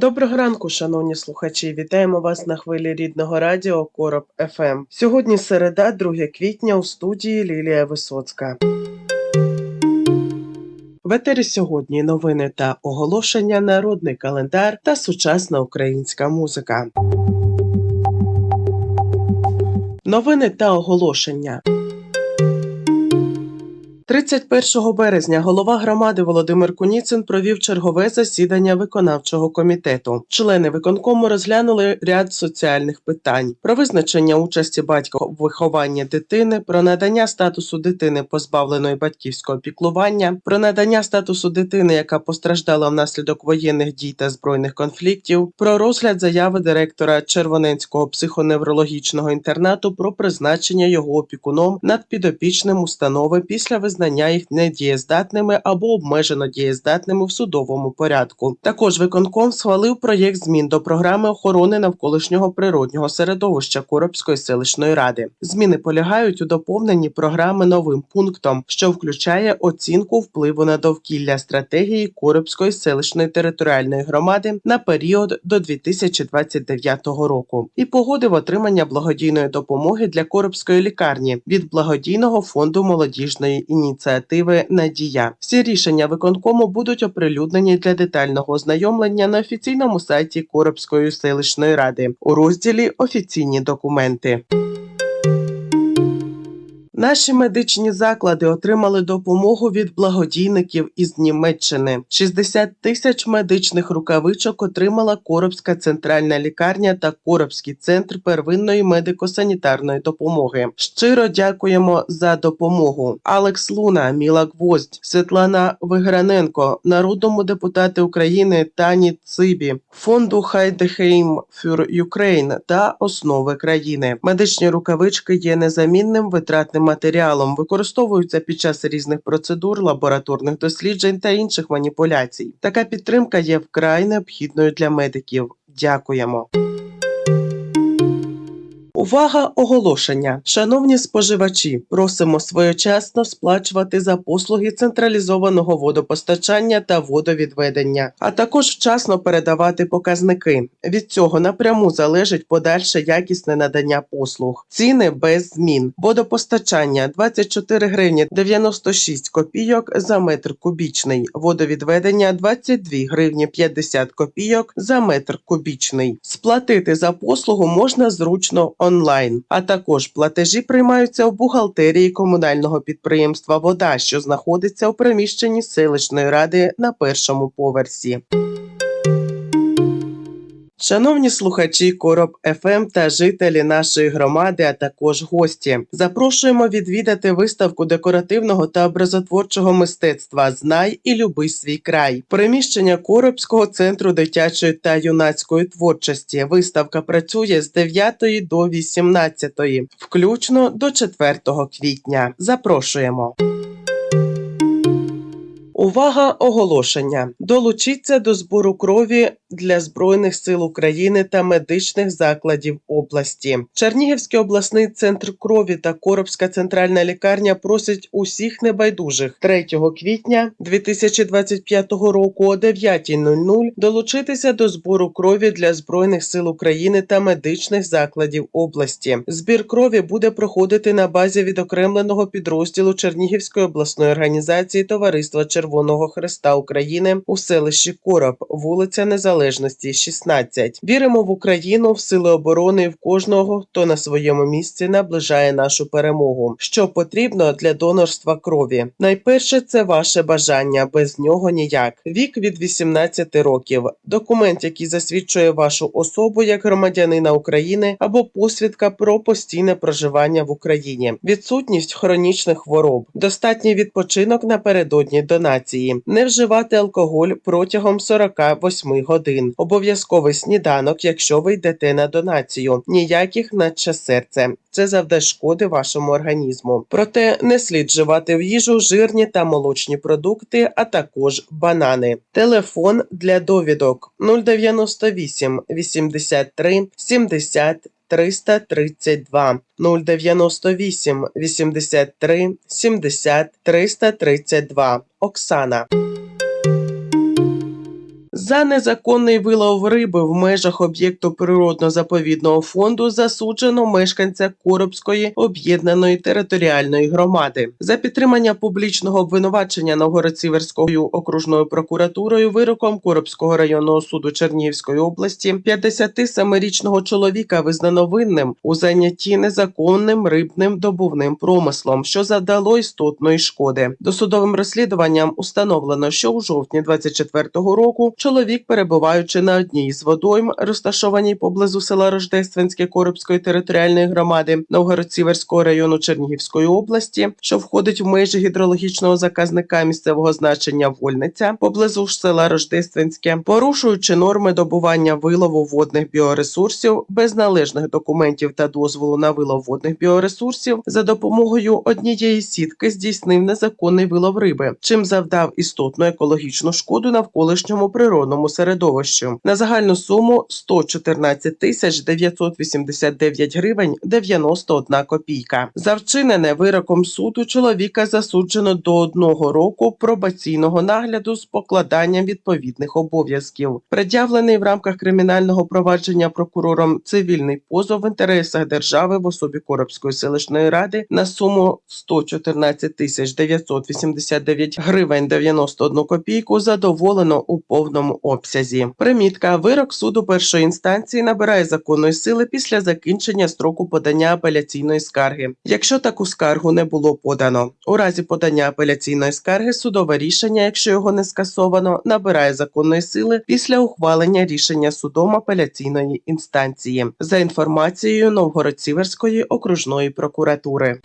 Доброго ранку, шановні слухачі. Вітаємо вас на хвилі рідного радіо Короб ФМ. Сьогодні середа, 2 квітня у студії Лілія Висоцька. В етері сьогодні новини та оголошення, народний календар та сучасна українська музика. Новини та оголошення. 31 березня голова громади Володимир Куніцин провів чергове засідання виконавчого комітету. Члени виконкому розглянули ряд соціальних питань про визначення участі батька в вихованні дитини, про надання статусу дитини, позбавленої батьківського піклування, про надання статусу дитини, яка постраждала внаслідок воєнних дій та збройних конфліктів, про розгляд заяви директора Червоненського психоневрологічного інтернату про призначення його опікуном над підопічним установи після визнання їх недієздатними або обмежено дієздатними в судовому порядку. Також виконком схвалив проєкт змін до програми охорони навколишнього природнього середовища Коробської селищної ради. Зміни полягають у доповненні програми новим пунктом, що включає оцінку впливу на довкілля стратегії Коробської селищної територіальної громади на період до 2029 року і погодив отримання благодійної допомоги для Коробської лікарні від благодійного фонду молодіжної ініціативи Надія. Всі рішення виконкому будуть оприлюднені для детального ознайомлення на офіційному сайті Коробської селищної ради у розділі Офіційні документи. Наші медичні заклади отримали допомогу від благодійників із Німеччини. 60 тисяч медичних рукавичок отримала Коробська центральна лікарня та Коробський центр первинної медико-санітарної допомоги. Щиро дякуємо за допомогу. Алекс Луна, Міла Гвоздь, Світлана Виграненко, народному депутату України Тані Цибі, фонду Хайдехейм фюр Юкрейн та основи країни. Медичні рукавички є незамінним витратним матеріалом, використовуються під час різних процедур, лабораторних досліджень та інших маніпуляцій. Така підтримка є вкрай необхідною для медиків. Дякуємо. Увага оголошення. Шановні споживачі, просимо своєчасно сплачувати за послуги централізованого водопостачання та водовідведення, а також вчасно передавати показники. Від цього напряму залежить подальше якісне надання послуг. Ціни без змін. Водопостачання 24 гривні 96 копійок за метр кубічний. Водовідведення 22 гривні 50 копійок за метр кубічний. Сплатити за послугу можна зручно онлайн, а також платежі приймаються у бухгалтерії комунального підприємства Вода, що знаходиться у приміщенні селищної ради на першому поверсі. Шановні слухачі Короб ФМ та жителі нашої громади, а також гості, запрошуємо відвідати виставку декоративного та образотворчого мистецтва Знай і люби свій край. Приміщення Коробського центру дитячої та юнацької творчості. Виставка працює з 9 до 18, включно до 4 квітня. Запрошуємо. Увага оголошення! Долучіться до збору крові для Збройних сил України та медичних закладів області. Чернігівський обласний центр крові та Коробська центральна лікарня просять усіх небайдужих 3 квітня 2025 року о 9.00 долучитися до збору крові для Збройних сил України та медичних закладів області. Збір крові буде проходити на базі відокремленого підрозділу Чернігівської обласної організації Товариства Червоного Хреста України у селищі Короб, вулиця Незалежності, 16. Віримо в Україну, в сили оборони в кожного, хто на своєму місці наближає нашу перемогу. Що потрібно для донорства крові? Найперше це ваше бажання, без нього ніяк. Вік від 18 років, документ, який засвідчує вашу особу як громадянина України, або посвідка про постійне проживання в Україні, відсутність хронічних хвороб, достатній відпочинок напередодні донації. Реабілітації, не вживати алкоголь протягом 48 годин, обов'язковий сніданок, якщо ви йдете на донацію, ніяких наче серце. Це завдасть шкоди вашому організму. Проте не слід вживати в їжу жирні та молочні продукти, а також банани. Телефон для довідок 098 83 70 332 098 83 70 332. Оксана. За незаконний вилов риби в межах об'єкту природно-заповідного фонду засуджено мешканця Коробської об'єднаної територіальної громади. За підтримання публічного обвинувачення Новгород-Сіверською окружною прокуратурою вироком Коробського районного суду Чернігівської області 57-річного чоловіка визнано винним у зайнятті незаконним рибним добувним промислом, що завдало істотної шкоди. Досудовим розслідуванням установлено, що у жовтні 24-го року чоловік, перебуваючи на одній з водойм, розташованій поблизу села Рождественське Коробської територіальної громади Новгород-Сіверського району Чернігівської області, що входить в межі гідрологічного заказника місцевого значення Вольниця, поблизу ж села Рождественське, порушуючи норми добування вилову водних біоресурсів без належних документів та дозволу на вилов водних біоресурсів, за допомогою однієї сітки здійснив незаконний вилов риби, чим завдав істотну екологічну шкоду навколишньому природному середовищу на загальну суму 114 тисяч 989 гривень 91 копійка. За вчинене вироком суду чоловіка засуджено до одного року пробаційного нагляду з покладанням відповідних обов'язків. Пред'явлений в рамках кримінального провадження прокурором цивільний позов в інтересах держави в особі Коробської селищної ради на суму 114 тисяч 989 гривень 91 копійку задоволено у повному обсязі. Примітка вирок суду першої інстанції набирає законної сили після закінчення строку подання апеляційної скарги, якщо таку скаргу не було подано. У разі подання апеляційної скарги судове рішення, якщо його не скасовано, набирає законної сили після ухвалення рішення судом апеляційної інстанції за інформацією Новгород-Сіверської окружної прокуратури.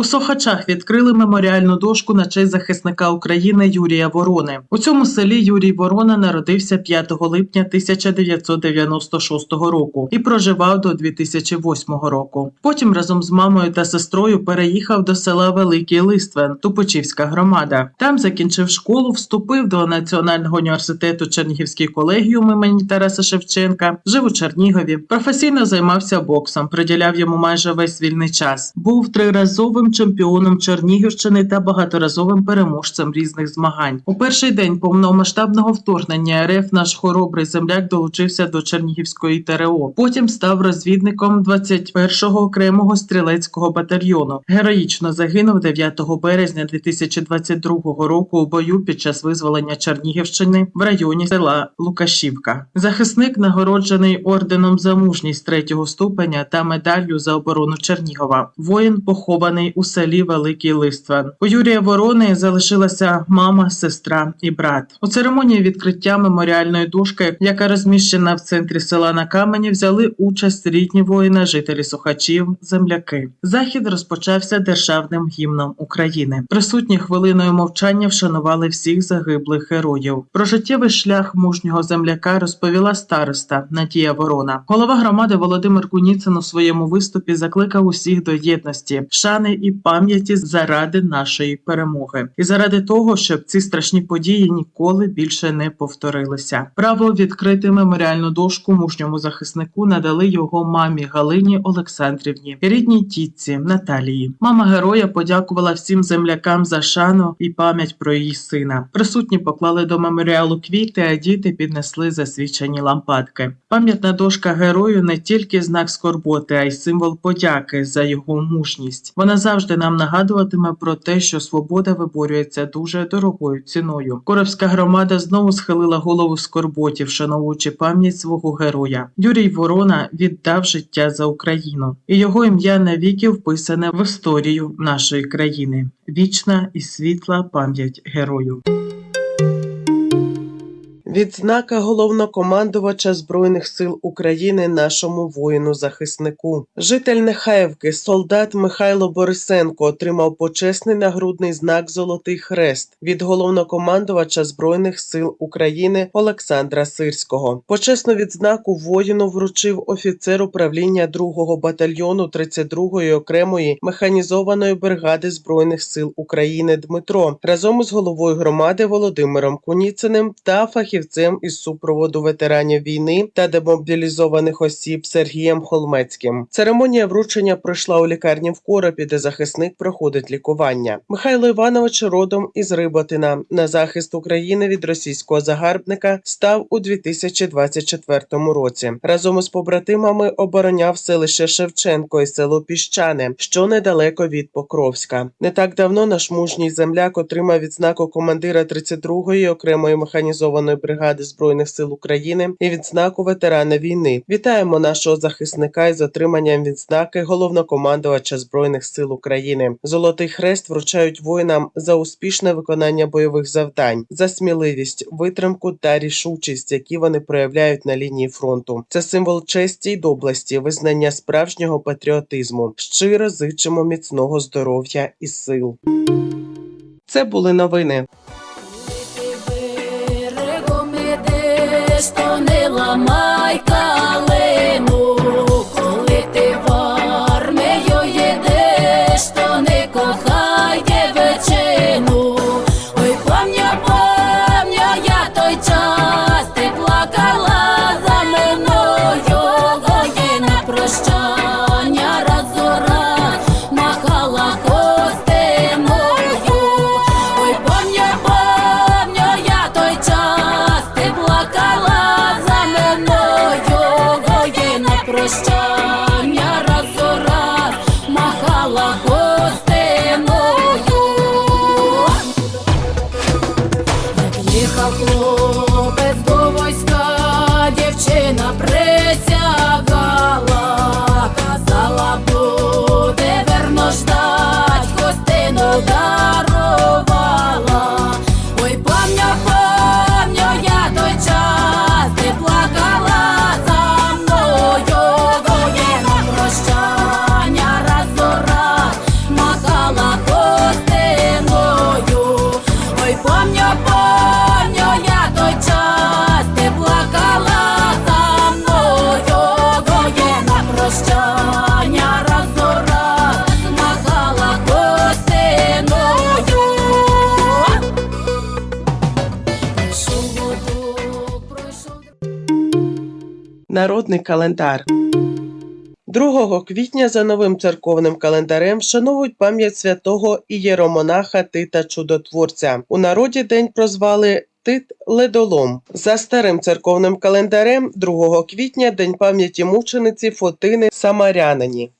У Сохачах відкрили меморіальну дошку на честь захисника України Юрія Ворони. У цьому селі Юрій Ворона народився 5 липня 1996 року і проживав до 2008 року. Потім разом з мамою та сестрою переїхав до села Великий Листвен, Тупичівська громада. Там закінчив школу, вступив до Національного університету Чернігівський колегіум імені Тараса Шевченка. Жив у Чернігові. Професійно займався боксом, приділяв йому майже весь вільний час. Був триразовим чемпіоном Чернігівщини та багаторазовим переможцем різних змагань. У перший день повномасштабного вторгнення РФ наш хоробрий земляк долучився до Чернігівської ТРО. Потім став розвідником 21-го окремого стрілецького батальйону. Героїчно загинув 9 березня 2022 року у бою під час визволення Чернігівщини в районі села Лукашівка. Захисник нагороджений орденом за мужність третього ступеня та медаллю за оборону Чернігова. Воїн похований у селі Великий Листвен. У Юрія Ворони залишилася мама, сестра і брат. У церемонії відкриття меморіальної дошки, яка розміщена в центрі села на камені, взяли участь рідні воїна, жителі Сухачів, земляки. Захід розпочався державним гімном України. Присутні хвилиною мовчання вшанували всіх загиблих героїв. Про життєвий шлях мужнього земляка розповіла староста Надія Ворона. Голова громади Володимир Куніцин у своєму виступі закликав усіх до єдності, шани і пам'яті заради нашої перемоги, і заради того, щоб ці страшні події ніколи більше не повторилися. Право відкрити меморіальну дошку мужньому захиснику надали його мамі Галині Олександрівні, рідній тітці Наталії. Мама героя подякувала всім землякам за шану і пам'ять про її сина. Присутні поклали до меморіалу квіти, а діти піднесли засвічені лампадки. Пам'ятна дошка герою не тільки знак скорботи, а й символ подяки за його мужність. Вона завжди нам нагадуватиме про те, що свобода виборюється дуже дорогою ціною. Коровська громада знову схилила голову скорботі, вшановуючи пам'ять свого героя. Юрій Ворона віддав життя за Україну, і його ім'я навіки вписане в історію нашої країни. Вічна і світла пам'ять герою. Відзнака головнокомандувача Збройних сил України нашому воїну-захиснику. Житель Нехаєвки, солдат Михайло Борисенко отримав почесний нагрудний знак Золотий Хрест від головнокомандувача Збройних сил України Олександра Сирського. Почесну відзнаку воїну вручив офіцер управління 2-го батальйону 32-ї окремої механізованої бригади Збройних сил України Дмитро разом із головою громади Володимиром Куніциним та фахівцем із супроводу ветеранів війни та демобілізованих осіб Сергієм Холмецьким. Церемонія вручення пройшла у лікарні в Коропі, де захисник проходить лікування. Михайло Іванович родом із Риботина на захист України від російського загарбника став у 2024 році. Разом із побратимами обороняв селище Шевченко і село Піщане, що недалеко від Покровська. Не так давно наш мужній земляк отримав відзнаку командира 32-ї окремої механізованої бригади збройних сил України і відзнаку ветерана війни. Вітаємо нашого захисника із отриманням відзнаки головнокомандувача збройних сил України. Золотий хрест вручають воїнам за успішне виконання бойових завдань, за сміливість, витримку та рішучість, які вони проявляють на лінії фронту. Це символ честі й доблесті, визнання справжнього патріотизму. Щиро зичимо міцного здоров'я і сил. Це були новини. Ідеш, то не ламай Народний календар. 2 квітня за новим церковним календарем вшановують пам'ять святого ієромонаха Тита Чудотворця. У народі день прозвали Тит Ледолом. За старим церковним календарем 2 квітня день пам'яті мучениці Фотини Самарянині.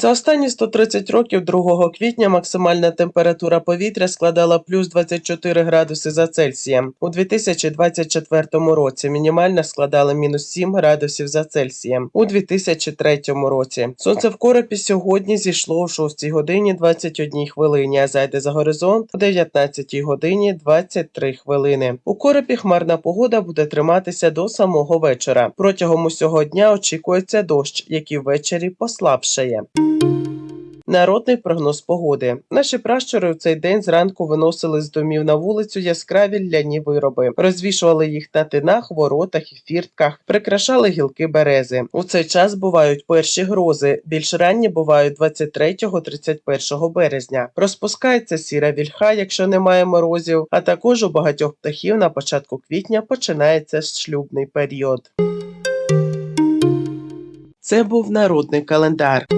За останні 130 років 2 квітня максимальна температура повітря складала плюс 24 градуси за Цельсієм. У 2024 році мінімальна складала мінус 7 градусів за Цельсієм. У 2003 році сонце в коропі сьогодні зійшло о 6 годині 21 хвилині, а зайде за горизонт о 19 годині 23 хвилини. У коропі хмарна погода буде триматися до самого вечора. Протягом усього дня очікується дощ, який ввечері послабшає. Народний прогноз погоди. Наші пращури у цей день зранку виносили з домів на вулицю яскраві ляні вироби, розвішували їх на тинах, воротах і фіртках, прикрашали гілки берези. У цей час бувають перші грози. Більш ранні бувають 23-31 березня. Розпускається сіра вільха, якщо немає морозів. А також у багатьох птахів на початку квітня починається шлюбний період. Це був народний календар.